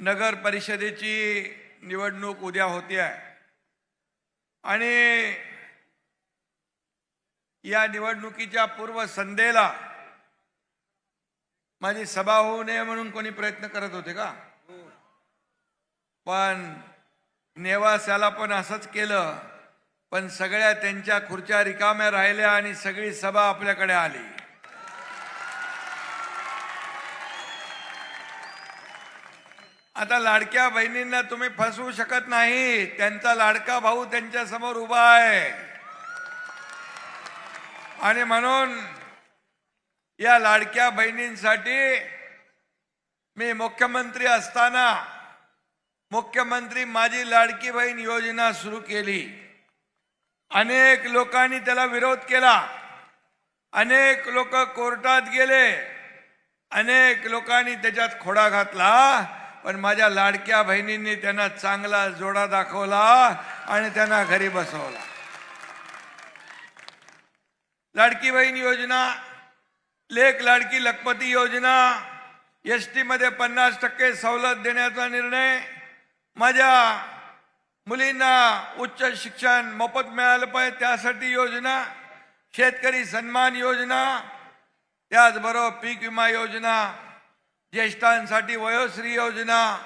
नगर परिषदेची निवडणूक उद्या होते आहे. आणि या निवडणुकीच्या पूर्वसंध्येला माझी सभा होऊ नये म्हणून कोणी प्रयत्न करत होते का? पण नेवासाला पण असंच केलं पण सगळ्या त्यांच्या खुर्च्या रिकाम्या राहिल्या आणि सगळी सभा आपल्याकडे आली. आता लाडक्या बहिणींना तुम्ही फसवू शकत नाही. त्यांचा लाडका भाऊ त्यांच्यासमोर उभा आहे. आणि म्हणून या लाडक्या बहिणींसाठी मी मुख्यमंत्री असताना मुख्यमंत्री माझी लाडकी बहीण योजना सुरू केली. अनेक लोकांनी त्याला विरोध केला. अनेक लोक कोर्टात गेले. अनेक लोकांनी त्याच्यात खोडा घातला. पण माझ्या लाडक्या बहिणींनी त्यांना चांगला जोडा दाखवला आणि त्यांना घरी बसवला. लाडकी बहीण योजना लेख लाडकी लखपती योजना एस टीमध्ये पन्नास टक्के सवलत देण्याचा निर्णय माझ्या मुलींना उच्च शिक्षण मोफत मिळालं पाहिजे त्यासाठी योजना शेतकरी सन्मान योजना त्याचबरोबर पीक विमा योजना ज्येष्ठांसाठी वयोश्री योजना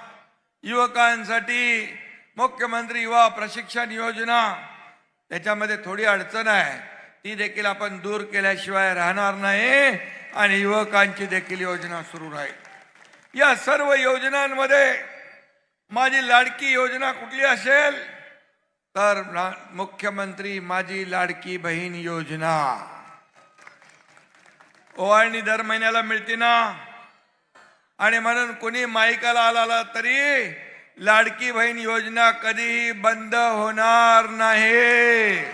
युवकांसाठी मुख्यमंत्री युवा प्रशिक्षण योजना त्याच्यामध्ये थोडी अडचण आहे. ती देखील आपण दूर केल्याशिवाय राहणार नाही आणि युवकांची देखील योजना सुरू राहील. या सर्व योजनांमध्ये माझी लाडकी योजना कुठली असेल? तर मुख्यमंत्री माझी लाडकी बहीण योजना. ओवाळणी दर महिन्याला मिळते ना? आणि म्हणून कोणी माईकाला आला तरी लाडकी बहीण योजना कधीही बंद होणार नाही.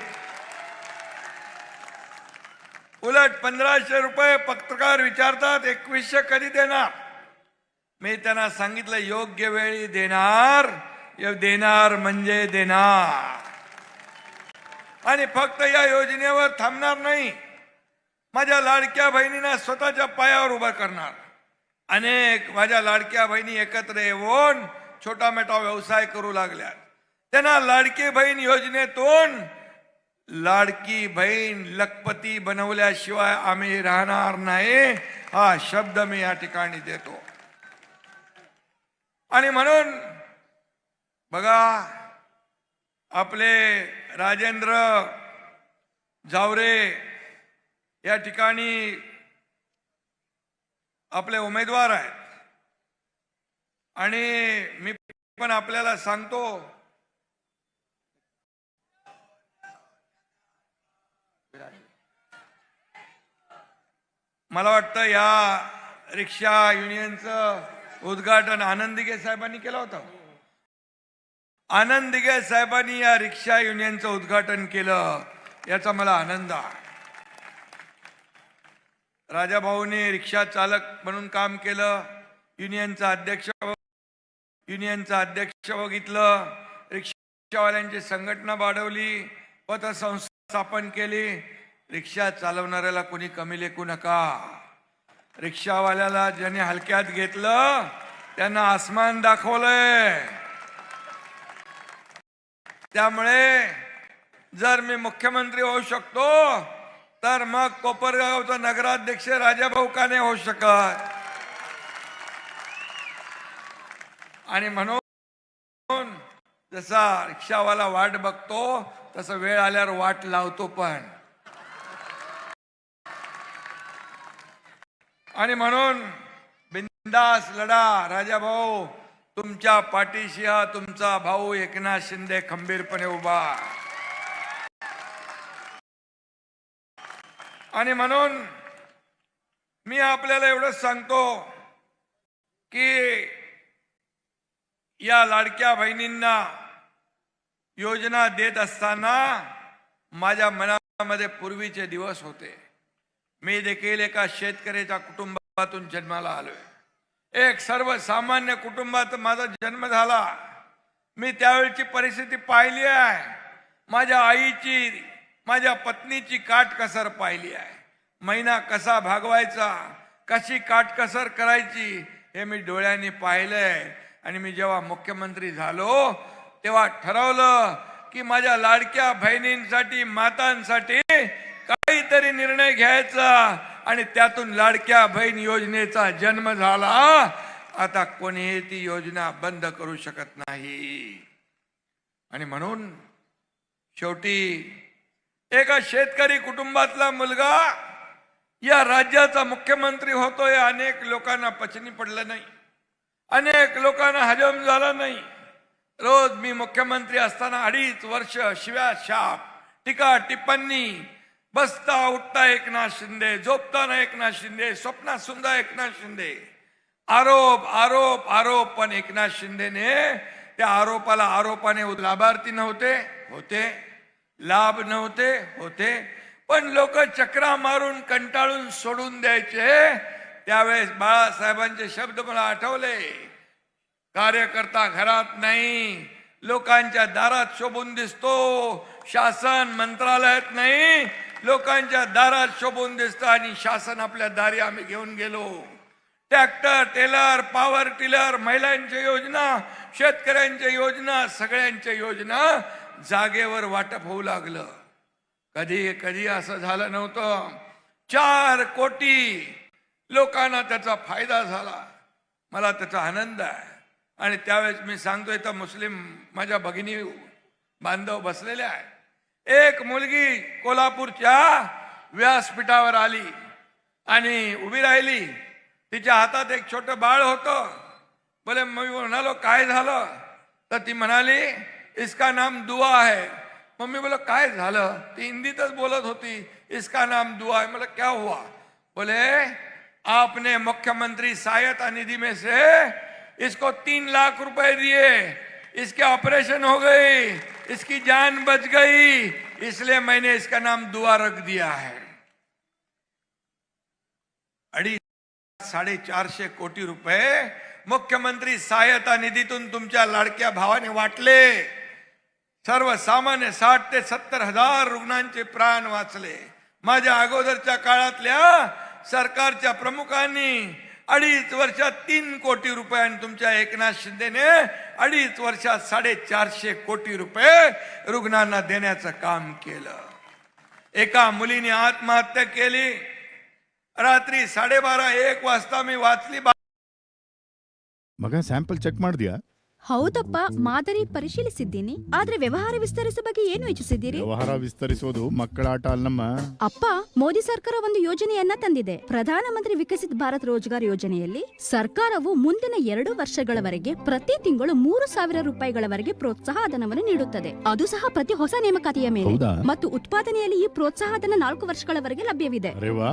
उलट पंधराशे रुपये पत्रकार विचारतात एकवीसशे कधी देणार? मी त्यांना सांगितलं योग्य वेळी देणार देणार म्हणजे देणार. आणि फक्त या योजनेवर थांबणार नाही. माझ्या लाडक्या बहिणींना स्वतःच्या पायावर उभं करणार. अनेक माझ्या लाडक्या बहिणी एकत्र येऊन छोटा मोठा व्यवसाय करू लागल्या त्यांना लाडकी बहीण योजनेतून लाडकी बहीण लखपती बनवल्याशिवाय आम्ही राहणार नाही हा शब्द मी या ठिकाणी देतो. आणि म्हणून बघा आपले राजेंद्र जावरे या ठिकाणी आपले उमेदवार आहेत. आणि मी पण आपल्याला सांगतो मला वाटतं या रिक्षा युनियनचं उद्घाटन आनंद दिघे साहेबांनी केलं होतं. आनंद दिघे साहेबांनी या रिक्षा युनियनचं उद्घाटन केलं याचा मला आनंद आहे. राजाभाऊने रिक्षा चालक म्हणून काम केलं. युनियनचा अध्यक्ष युनियनचा अध्यक्ष बघितलं. रिक्षावाल्यांची संघटना वाढवली. पतसंस्था स्थापन केली. रिक्षा चालवणाऱ्याला कोणी कमी लेखू नका. रिक्षावाल्याला ज्याने हलक्यात घेतलं त्यांना आसमान दाखवलंय. त्यामुळे जर मी मुख्यमंत्री होऊ शकतो तर मग कोपरगावचा नगराध्यक्ष राजाभाऊ का नाही होऊ शकत? आणि म्हणून जसा रिक्षावाला वाट बघतो तसं वेळ आल्यावर वाट लावतो पण. आणि म्हणून बिंदास लढा राजाभाऊ तुमच्या पाठीशी हा तुमचा भाऊ एकनाथ शिंदे खंबीरपणे उभा. आणि म्हणून मी आपल्याला एवढंच सांगतो की या लाडक्या बहिणींना योजना देत असताना माझ्या मनामध्ये पूर्वीचे दिवस होते. मी देखील एका शेतकऱ्याच्या कुटुंबातून जन्माला आलोय. एक सर्वसामान्य कुटुंबात माझा जन्म झाला. मी त्यावेळची परिस्थिती पाहिली आहे. माझ्या आईची माझ्या पत्नीची काटकसर पाहिली आहे. महिना कसा भागवायचा कशी काटकसर करायची हे मी डोळ्यांनी पाहिलंय. आणि मी जेव्हा मुख्यमंत्री झालो तेव्हा ठरवलं की माझ्या लाडक्या बहिणींसाठी मातांसाठी काहीतरी निर्णय घ्यायचा आणि त्यातून लाडक्या बहीण योजनेचा जन्म झाला. आता कोणीही ती योजना बंद करू शकत नाही. आणि म्हणून शेवटी एका शेतकरी कुटुंबातला मुलगा या राज्याचा मुख्यमंत्री होतोय अनेक लोकांना पचनी पडलं नाही. अनेक लोकांना हजम झालं नाही. रोज मी मुख्यमंत्री असताना अडीच वर्ष शिव्या शाप टीका टिप्पणी बसता उठता एकनाथ शिंदे झोपताना एकनाथ शिंदे स्वप्नात सुद्धा एकनाथ शिंदे. आरोप आरोप आरोप पण एकनाथ शिंदेने त्या आरोपाला आरोपाने लाभार्थी नव्हते होते. लाभ नव्हते होते. पण लोक चक्रा मारून कंटाळून सोडून द्यायचे. त्यावेळेस बाळासाहेबांचे शब्द मला आठवले. कार्यकर्ता घरात नाही. लोकांच्या दारात शोभून दिसतो. शासन मंत्रालयात नाही. लोकांच्या दारात शोभून दिसतं आणि शासन आपल्या दारी आम्ही घेऊन गेलो. ट्रॅक्टर टेलर पॉवर टिलर महिलांच्या योजना शेतकऱ्यांच्या योजना सगळ्यांच्या योजना जागेवर वाटप होऊ लागलं. कधी कधी असं झालं नव्हतं. चार कोटी लोकांना त्याचा फायदा झाला. मला त्याचा आनंद आहे. आणि त्यावेळेस मी सांगतोय तर मुस्लिम माझ्या भगिनी बांधव बसलेले आहे एक मुलगी कोल्हापूरच्या व्यासपीठावर आली आणि उभी राहिली. तिच्या हातात एक छोटं बाळ होतं. बोले मी म्हणालो काय झालं? तर ती म्हणाली इसका नाम दुआ है। मम्मी बोला काय झालं? ती हिंदीतच बोलत होती इसका नाम दुआ है. मतलब क्या हुआ? बोले आपने मुख्यमंत्री सहायता निधि में से इसको तीन लाख रुपए दिए। इसके ऑपरेशन हो गई इसकी जान बच गई इसलिए मैंने इसका नाम दुआ रख दिया है। अडी साडे चारशे कोटी रुपये मुख्यमंत्री सहायता निधीतून तुमच्या लाडक्या भावाने वाटले। सर्व सामान्य साठ ते सत्तर हजार रुग्णांचे प्राण वाचले. माझ्या अगोदरच्या काळातल्या सरकारच्या प्रमुखांनी अडीच वर्षात तीन कोटी रुपये आणि तुमच्या एकनाथ शिंदेने अडीच वर्षात साडेचारशे कोटी रुपये रुग्णांना देण्याचं काम केलं. एका मुलीने आत्महत्या केली. रात्री साडेबारा एक वाजता मी वाचली बघा सॅम्पल चेक मार दिया. ಹೌದಪ್ಪ ಮಾದರಿ ಪರಿಶೀಲಿಸಿದ್ದೀನಿ ಆದ್ರೆ ವ್ಯವಹಾರ ವಿಸ್ತರಿಸುವ ಬಗ್ಗೆ ಏನು ಯೋಚಿಸಿದ್ದೀರಿ ವ್ಯವಹಾರ ವಿಸ್ತರಿಸೋದು ಮಕ್ಕಳ ಆಟ ಅಲ್ಲಮ್ಮ ಅಪ್ಪ ಮೋದಿ ಸರ್ಕಾರ ಒಂದು ಯೋಜನೆಯನ್ನ ತಂದಿದೆ ಪ್ರಧಾನಮಂತ್ರಿ ವಿಕಸಿತ್ ಭಾರತ್ ರೋಜ್ಗಾರ್ ಯೋಜನೆಯಲ್ಲಿ ಸರ್ಕಾರವು ಮುಂದಿನ ಎರಡು ವರ್ಷಗಳವರೆಗೆ ಪ್ರತಿ ತಿಂಗಳು ಮೂರು ಸಾವಿರ ರೂಪಾಯಿಗಳವರೆಗೆ ಪ್ರೋತ್ಸಾಹ ಧನವನ್ನು ನೀಡುತ್ತದೆ ಅದು ಸಹ ಪ್ರತಿ ಹೊಸ ನೇಮಕಾತಿಯ ಮೇಲೆ ಹೌದಾ? ಮತ್ತು ಉತ್ಪಾದನೆಯಲ್ಲಿ ಈ ಪ್ರೋತ್ಸಾಹ ಧನ ನಾಲ್ಕು ವರ್ಷಗಳವರೆಗೆ ಲಭ್ಯವಿದೆ ಅರೆ ವಾ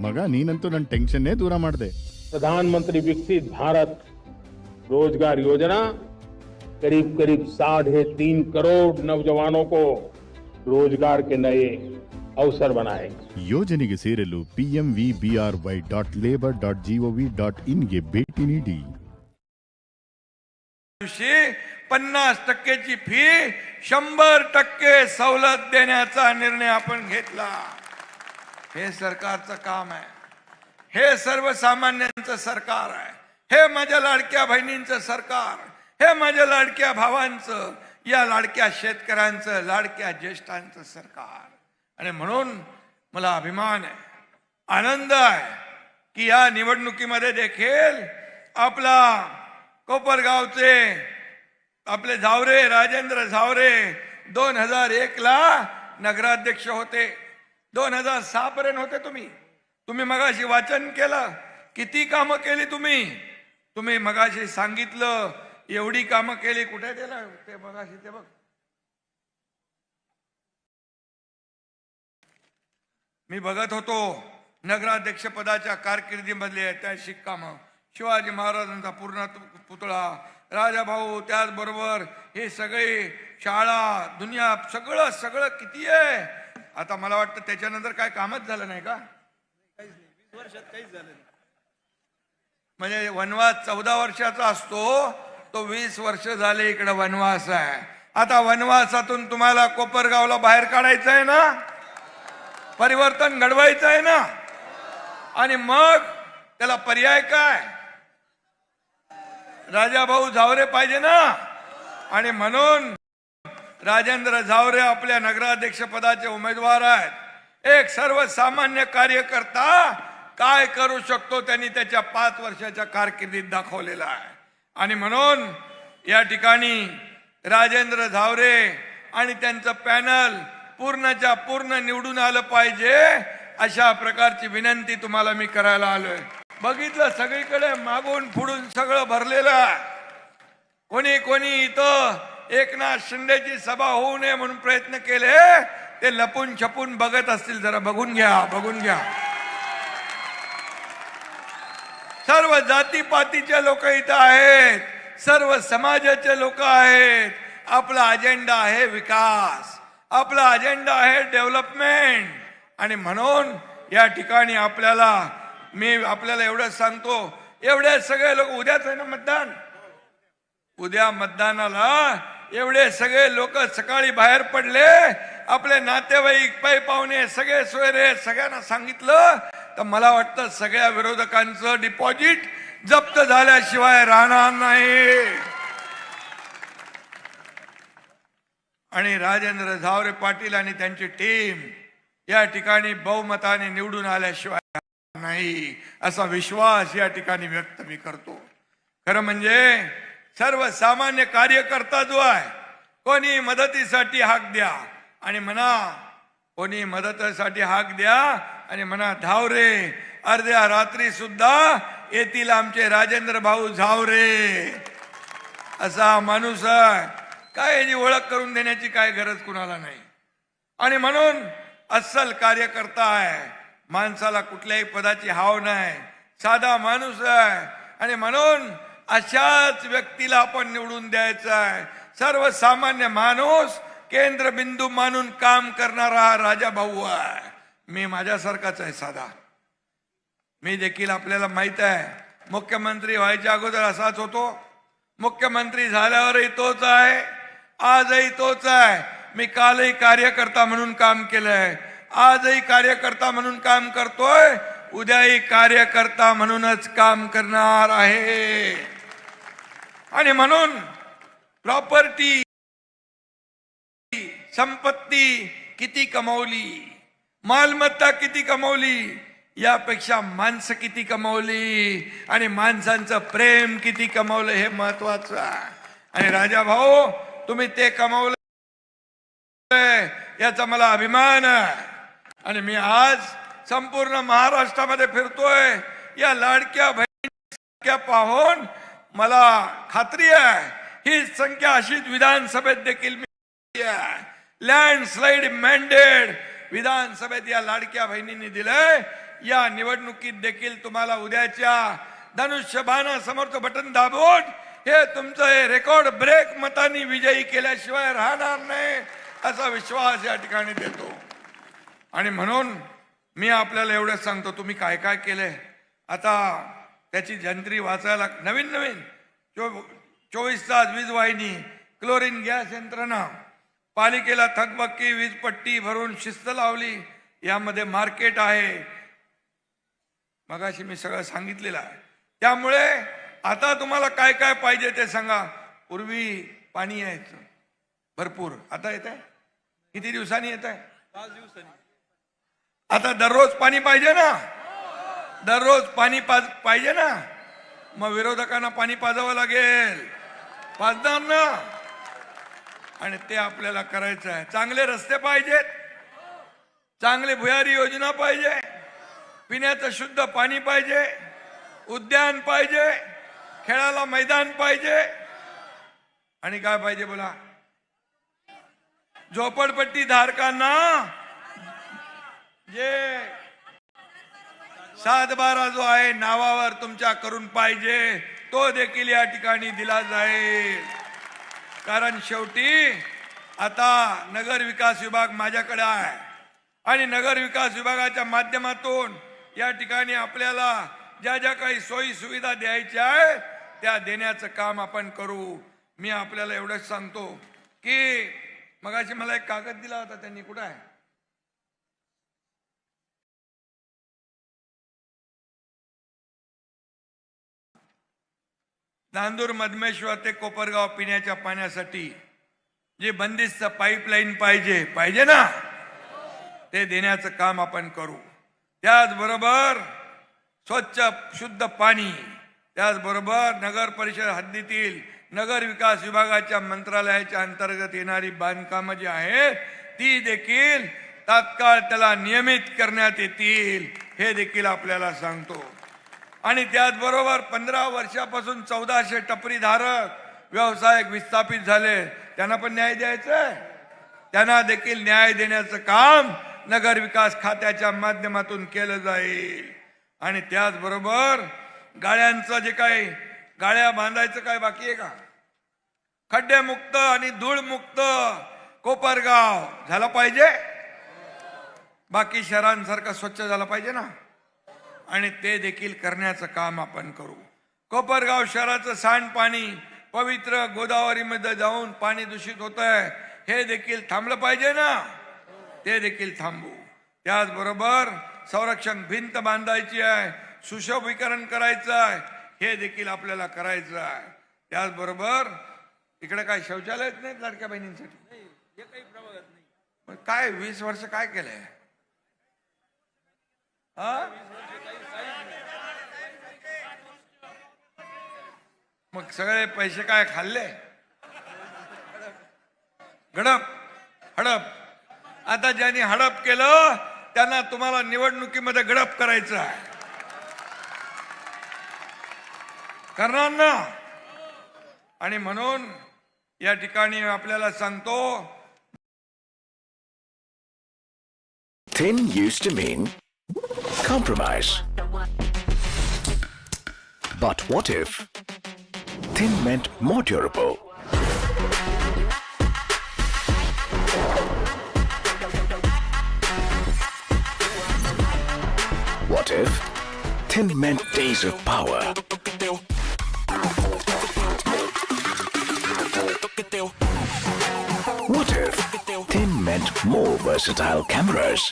ಮಗ ನೀನಂತೂ ನನ್ನ ಟೆನ್ಷನ್ನೇ ದೂರ ಮಾಡಿದೆ प्रधानमंत्री विकसित भारत रोजगार योजना करीब करीब साढ़े तीन करोड़ नौजवानों को रोजगार के नए अवसर बनाएगी ಯೋಜನೆಗೆ ಸೇರಲು PM V B R Y dot labour dot GOV dot ಇನ್ಗೆ ಭೇಟಿ ನೀಡಿ दिवशी पन्नास टक्केची फी शंभर टक्के सवलत देण्याचा निर्णय आपण घेतला हे सरकारचं काम आहे हे सर्वसामान्यांचं सरकार आहे हे माझ्या लाडक्या बहिणींचं सरकार हे माझ्या लाडक्या भावांचं या लाडक्या शेतकऱ्यांचं लाडक्या ज्येष्ठांचं सरकार. आणि म्हणून मला अभिमान आहे आनंद आहे की या निवडणुकीमध्ये देखील आपला कोपरगावचे आपले झावरे राजेंद्र झावरे दोन हजार एक ला नगराध्यक्ष होते. दोन हजार सहा पर्यंत होते तुम्ही. तुम्ही मगाशी वाचन केलं किती कामं केली तुम्ही? तुम्ही मगाशी सांगितलं एवढी कामं केली कुठे दिलं ते मगाशी ते बघ. मी बघत होतो नगराध्यक्ष पदाच्या कारकिर्दीमधले ऐतिहासिक कामं शिवाजी महाराजांचा पूर्ण पुतळा राजाभाऊ त्याचबरोबर हे सगळे शाळा दुनिया सगळं सगळं किती आहे? आता मला वाटतं त्याच्यानंतर काय कामच झालं नाही का? वर्षात काहीच झालं नाही. म्हणजे वनवास चौदा वर्षाचा असतो तो वीस वर्ष झाले इकडे वनवास आहे. आता वनवासातून तुम्हाला कोपरगावला बाहेर काढायचं आहे ना? परिवर्तन घडवायचं आहे ना? आणि मग त्याला पर्याय काय? राजाभाऊ झावरे पाहिजे ना? आणि म्हणून राजेंद्र झावरे आपल्या नगराध्यक्ष पदाचे उमेदवार आहेत. एक सर्वसामान्य कार्यकर्ता काय करू शकतो त्यांनी त्याच्या पाच वर्षाच्या कारकिर्दीत दाखवलेला आहे. आणि म्हणून या ठिकाणी राजेंद्र झावरे आणि त्यांचं पॅनल पूर्णच्या पूर्ण निवडून आलं पाहिजे अशा प्रकारची विनंती तुम्हाला मी करायला आलोय. बघितलं सगळीकडे मागून फुडून सगळं भरलेलं आहे. कोणी कोणी इथं एकनाथ शिंदेची सभा होऊ नये म्हणून प्रयत्न केले ते लपून छपून बघत असतील जरा बघून घ्या बघून घ्या. सर्व जातीपातीचे लोक इथं आहेत. सर्व समाजाचे लोक आहेत. आपला अजेंडा आहे विकास. आपला अजेंडा आहे डेव्हलपमेंट आणि म्हणून या ठिकाणी आपल्याला मी आपल्याला एवढंच सांगतो एवढे सगळे लोक उद्याच आहे ना मतदान? उद्या मतदानाला एवढे सगळे लोक सकाळी बाहेर पडले. आपले नातेवाईक पै पाहुणे सगळे सोयरे सगळ्यांना सांगितलं. तर मला वाटतं सगळ्या विरोधकांचं डिपॉझिट जप्त झाल्याशिवाय राहणार नाही. आणि राजेंद्र झावरे पाटील आणि त्यांची टीम या ठिकाणी बहुमताने निवडून आल्याशिवाय नाही असा विश्वास या ठिकाणी व्यक्त मी करतो. खरं म्हणजे सर्वसामान्य कार्यकर्ता जो आहे कोणी मदतीसाठी हाक द्या आणि म्हणा कोणी मदतीसाठी हाक द्या आणि म्हणा धावरे अर्ध्या रात्री सुद्धा येतील आमचे राजेंद्र भाऊ झावरे असा माणूस आहे. काय याची ओळख करून देण्याची काय गरज कुणाला नाही. आणि म्हणून अस्सल कार्यकर्ता आहे. माणसाला कुठल्याही पदाची हाव नाही. साधा माणूस आहे. आणि म्हणून अशाच व्यक्तीला आपण निवडून द्यायचं आहे. सर्वसामान्य माणूस केंद्रबिंदू मानून काम करणारा राजा भाऊ आहे. मी माझ्यासारखाच आहे साधा. मी देखील आपल्याला माहीत आहे मुख्यमंत्री व्हायच्या अगोदर असाच होतो. मुख्यमंत्री झाल्यावरही तोच आहे आजही तोच आहे. मी कालही कार्यकर्ता म्हणून काम केलंय. आजही कार्यकर्ता म्हणून काम करतोय उद्याही कार्यकर्ता म्हणूनच काम करणार आहे. आणि म्हणून प्रॉपर्टी संपत्ती किती कमावली? मालमत्ता किती कमवली? यापेक्षा माणसं किती कमवली? आणि माणसांचं प्रेम किती कमवलं हे महत्वाचं आणि राजा भाऊ तुम्ही ते कमवलं याचा मला अभिमान आहे. आणि मी आज संपूर्ण महाराष्ट्रामध्ये फिरतोय. या लाडक्या बहिणी पाहून मला खात्री आहे. ही संख्या अशीच विधानसभेत देखील मी लँडस्लाइड मॅन्डेड विधानसभेत या लाडक्या बहिणींनी दिलंय. या निवडणुकीत देखील तुम्हाला उद्याच्या धनुष्यबाणा समोरचं बटन दाबून हे तुमचं हे रेकॉर्ड ब्रेक मतांनी विजयी केल्याशिवाय राहणार नाही असा विश्वास या ठिकाणी देतो. आणि म्हणून मी आपल्याला एवढंच सांगतो तुम्ही काय काय केलंय? आता त्याची जंत्री वाचायला नवीन नवीन चो चोवीस तास वीज वाहिनी क्लोरीन गॅस यंत्रणा पालिकेला थकबक्की वीज पट्टी भरून शिस्त लावली. यामध्ये मार्केट आहे. मगाशी मी सगळं सांगितलेलं आहे. त्यामुळे आता तुम्हाला काय काय पाहिजे ते सांगा. पूर्वी पाणी यायचं. भरपूर. आता येत आहे किती दिवसांनी येत आहे पाच दिवसांनी. आता दररोज पाणी पाहिजे ना? दररोज पाणी पाज पाहिजे ना? मग विरोधकांना पाणी पाजावं लागेल. पाजणार ना? आणि ते आपल्याला करायचं आहे. चांगले रस्ते पाहिजेत. चांगली भुयारी योजना पाहिजे. पिण्याचं शुद्ध पाणी पाहिजे. उद्यान पाहिजे. खेळाला मैदान पाहिजे. आणि काय पाहिजे बोला? झोपडपट्टी धारकांना जे सातबारा जो आहे नावावर तुमच्या करून पाहिजे तो देखील या ठिकाणी दिला जाईल. कारण शेवटी आता नगर विकास विभाग माझ्याकडे आहे. आणि नगर विकास विभागाच्या माध्यमातून या ठिकाणी आपल्याला ज्या ज्या काही सोयी सुविधा द्यायच्या आहेत त्या देण्याचं काम आपण करू. मी आपल्याला एवढंच सांगतो की मगाशी मला एक कागद दिला होता त्यांनी कुठं आहे? नांदूर मधमेश्वर ते कोपरगाव पिण्याच्या पाण्यासाठी जे बंदिस्त पाईपलाईन पाहिजे पाहिजे ना? ते देण्याचं काम आपण करू. त्याचबरोबर स्वच्छ शुद्ध पाणी त्याचबरोबर नगर परिषद हद्दीतील नगर विकास विभागाच्या मंत्रालयाच्या अंतर्गत येणारी बांधकामं जी आहेत ती देखील तात्काळ त्याला नियमित करण्यात येतील हे देखील आपल्याला सांगतो. आणि त्याचबरोबर पंधरा वर्षापासून चौदाशे टपरी धारक व्यावसायिक विस्थापित झाले. त्यांना पण न्याय द्यायचा आहे त्यांना देखील न्याय देण्याचं काम नगर विकास खात्याच्या माध्यमातून केलं जाईल. आणि त्याचबरोबर गाळ्यांचं जे काही गाळ्या बांधायचं काय बाकी आहे का? खड्डेमुक्त आणि धूळमुक्त कोपरगाव झाला पाहिजे? बाकी शहरांसारखं स्वच्छ झालं पाहिजे ना? आणि ते देखील करण्याचं काम आपण करू. कोपरगाव शहराचं सांडपाणी पवित्र गोदावरीमध्ये जाऊन पाणी दूषित होत आहे हे देखील थांबलं पाहिजे ना? ते देखील थांबू. त्याचबरोबर संरक्षण भिंत बांधायची आहे सुशोभीकरण करायचं आहे हे देखील आपल्याला करायचं आहे. त्याचबरोबर इकडे काय शौचालयच नाहीत लाडक्या बहिणींसाठी? काय वीस वर्ष काय केलंय? मग सगळे पैसे काय खाल्ले? गडप हडप. आता ज्यांनी हडप केलं त्यांना तुम्हाला निवडणुकीमध्ये गडप करायचं आहे. करणार ना? आणि म्हणून या ठिकाणी आपल्याला सांगतो Thin used to mean compromise. But what if thin meant more durable? What if thin meant days of power? What if thin meant more versatile cameras?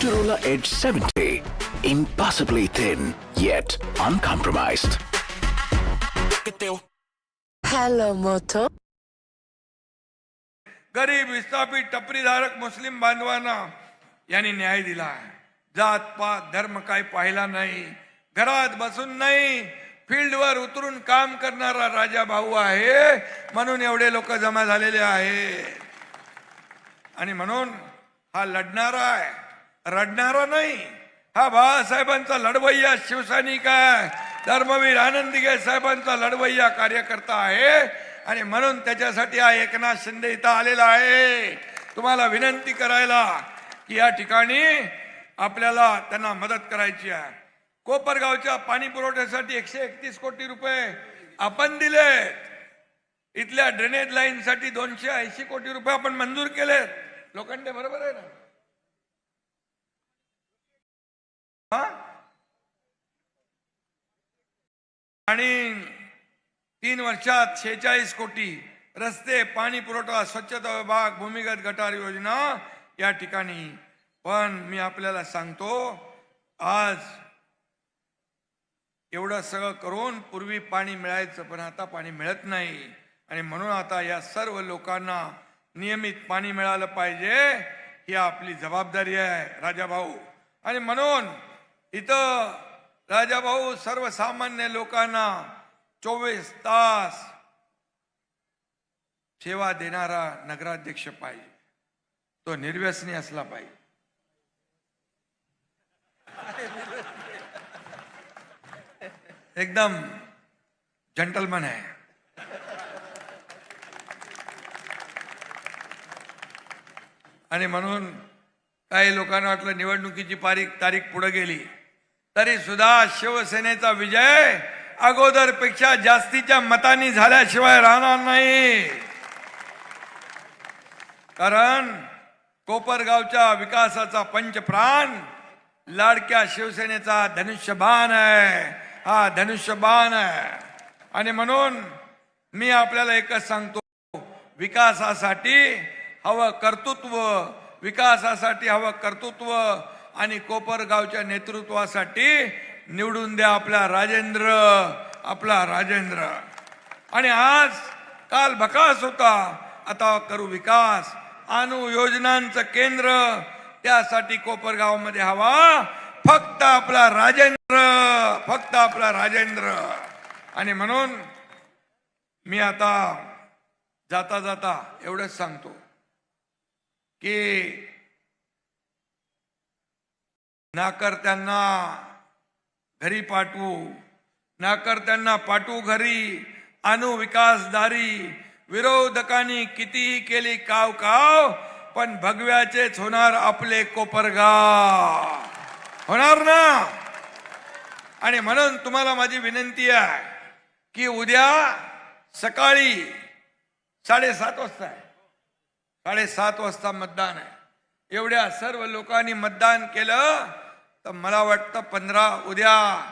Motorola Edge 70. Impossibly thin, yet uncompromised. Hello, Moto. गरीब विस्थापित टपरीधारक मुस्लिम बांधवांना यांनी न्याय दिला जात पात धर्म काय पाहिला नाही घरात बसून नाही फील्डवर उतरून काम करणारा राजा भाऊ आहे म्हणून एवढे लोक जमा झालेले आहे आणि म्हणून हा लढणारा आहे रडणारा नाही. हा बाळासाहेबांचा लढवय्या शिवसैनिक आहे. धर्मवीर आनंदीगे साहेबांचा लढवय्या कार्यकर्ता आहे. आणि म्हणून त्याच्यासाठी हा एकनाथ शिंदे इथं आलेला आहे. तुम्हाला विनंती करायला की या ठिकाणी आपल्याला त्यांना मदत करायची आहे. कोपरगावच्या पाणी पुरवठ्यासाठी एकशे एकतीस कोटी रुपये आपण दिले इथल्या ड्रेनेज लाईनसाठी दोनशे ऐंशी कोटी रुपये आपण मंजूर केलेत. लोखंडे बरोबर आहे ना हा? आणि तीन वर्षात शेहेचाळीस कोटी रस्ते पाणी पुरवठा स्वच्छता विभाग भूमिगत गटार योजना या ठिकाणी. पण मी आपल्याला सांगतो आज एवढं सगळं करून पूर्वी पाणी मिळायचं पण आता पाणी मिळत नाही. आणि म्हणून आता या सर्व लोकांना नियमित पाणी मिळालं पाहिजे ही आपली जबाबदारी आहे राजाभाऊ. आणि म्हणून इथं राजाभाऊ सर्वसामान्य लोकांना चोवीस तास सेवा देणारा नगराध्यक्ष पाहिजे. तो निर्व्यसनी असला पाहिजे. एकदम जंटलमन आहे. आणि म्हणून काही लोकांना वाटलं निवडणुकीची पारीख तारीख पुढे गेली. तरी सुद्धा शिवसेनेचा विजय अगोदरपेक्षा जास्तीच्या मतांनी झाल्याशिवाय राहणार नाही. कारण कोपरगावच्या विकासाचा पंचप्राण लाडक्या शिवसेनेचा धनुष्यबाण आहे. हा धनुष्यबाण आहे. आणि म्हणून मी आपल्याला एकच सांगतो विकासासाठी हवं कर्तृत्व विकासासाठी हवं कर्तृत्व आणि कोपरगावच्या नेतृत्वासाठी निवडून द्या आपला राजेंद्र आपला राजेंद्र. आणि आज काल बकास होता. आता करू विकास. आणू योजनांचं केंद्र त्यासाठी कोपरगावमध्ये हवा. फक्त आपला राजेंद्र फक्त आपला राजेंद्र. आणि म्हणून मी आता जाता जाता एवढंच सांगतो की नाकर्त्यांना घरी पाठवू नाकर्त्यांना पाठवू घरी आणू विकासदारी विरोधकांनी कितीही केली काव काव पण भगव्याचेच होणार आपले कोपरगाव. होणार ना? आणि म्हणून तुम्हाला माझी विनंती आहे की उद्या सकाळी साडेसात वाजता आहे. साडेसात वाजता मतदान आहे. एवढ्या सर्व लोकांनी मतदान केलं तर मला वाटतं पंधरा उद्या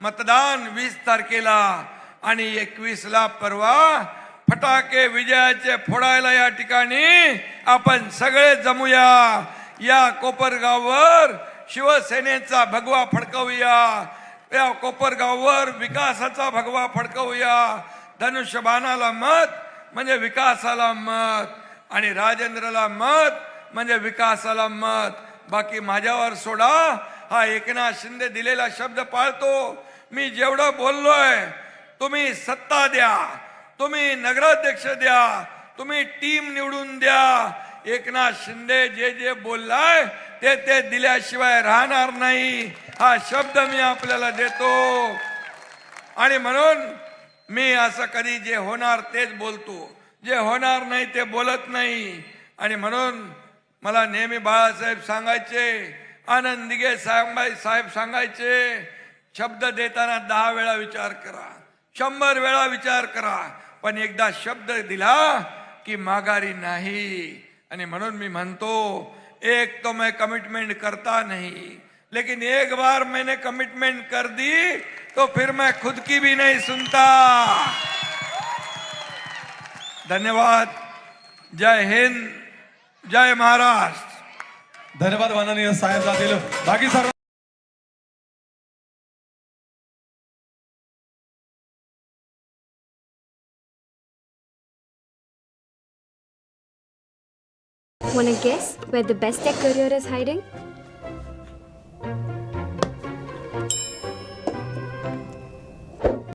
मतदान वीस तारखेला आणि एकवीसला परवा फटाके विजयाचे फोडायला या ठिकाणी आपण सगळे जमूया. या कोपरगाववर शिवसेनेचा भगवा फडकवूया. या कोपरगाववर विकासाचा भगवा फडकवूया. धनुष्यबाणाला मत म्हणजे विकासाला मत आणि राजेंद्रला मत म्हणजे विकासाला मत. बाकी माझ्यावर सोडा. हा एकनाथ शिंदे दिलेला शब्द पाळतो. मी जेवढं बोललोय तुम्ही सत्ता द्या. तुम्ही नगराध्यक्ष द्या. तुम्ही टीम निवडून द्या. एकनाथ शिंदे जे जे बोललाय ते ते दिल्याशिवाय राहणार नाही. हा शब्द मी आपल्याला देतो. आणि म्हणून मी असं कधी जे होणार तेच बोलतो. जे होणार नाही ते बोलत नाही. आणि म्हणून मला नेहमी बाळासाहेब सांगायचे आनंद दिगे साहेबाई साहेब सांगायचे शब्द देताना दहा वेळा विचार करा शंभर वेळा विचार करा पण एकदा शब्द दिला की माघारी नाही. आणि म्हणून मी म्हणतो एक तो मैं कमिटमेंट करता नहीं लेकिन एक बार मैंने कमिटमेंट कर दी तो फिर मैं खुद की भी नहीं सुनता. धन्यवाद. जय हिंद जय महाराष्ट्र. धन्यवाद माननीय साहेब जातील बाकी सर्व Wanna guess where the best tech career is hiding?